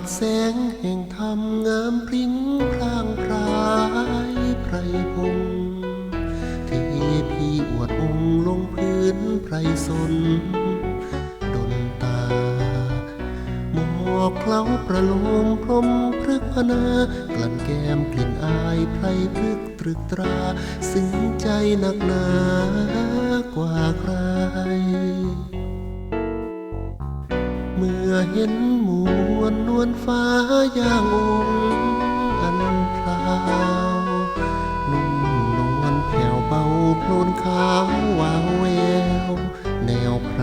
ดแสงแห่งธรรมงามพริ้งพลางพรายไพรพงษ์เทพีอวดองค์ลงพื้นไพรสนดนตาหมอกเคล้าประโลมพรมพฤกพนากลั่นแก้มกลิ่นอายไพรพฤกตรึกตราซึ้งใจหนักหนากว่าใครเมื่อเห็นหมู วลนวลฟ้าย่างองอันพราวนุ่มนวลแผ่วเบาพลนขาววาวแวว แนวไพร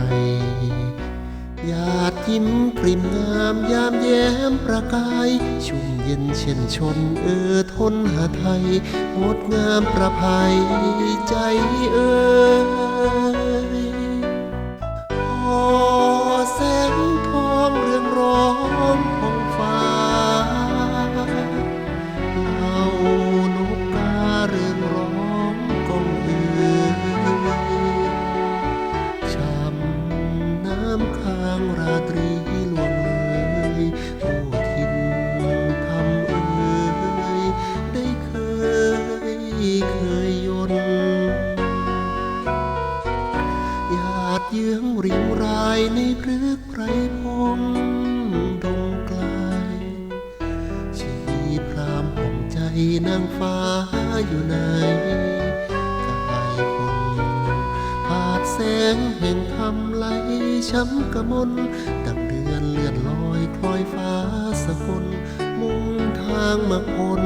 หยาดยิ้มปริมงามยามแย้มประกาย ชุ่มเย็นเช่นชนเออทนหาไทย งดงามประภัยใจเอ่ย ริมรายในพฤกไพรพงดงไกลชีพรามห่มใจนางฟ้าอยู่ในกายคนผาดแสงแห่งธรรมไหลช้ำกะมนดังเดือนเลื่อนลอยคล้อยฟ้าสกลมุ่งทางมาคน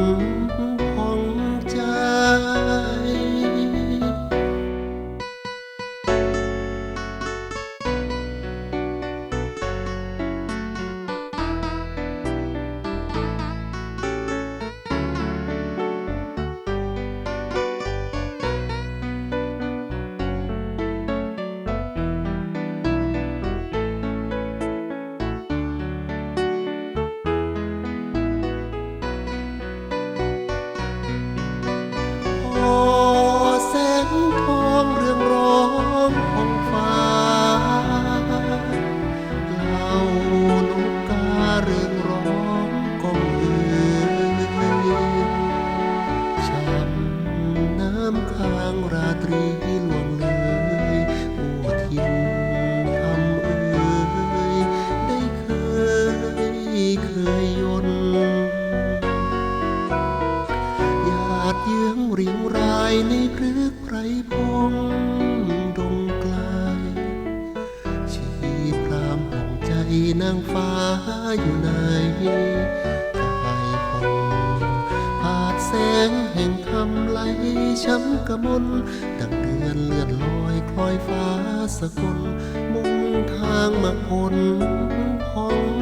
ดเยื้องริงรายในพฤกไพรพงดงไกลชีพรามหองใจนางฟ้าอยู่ในกายคนผาดแสงแห่งธรรมไหลช้ำกระมนดังเดือนเลือนลอยคล้อยฟ้าสกลมุ่งทางมาคนผ่อง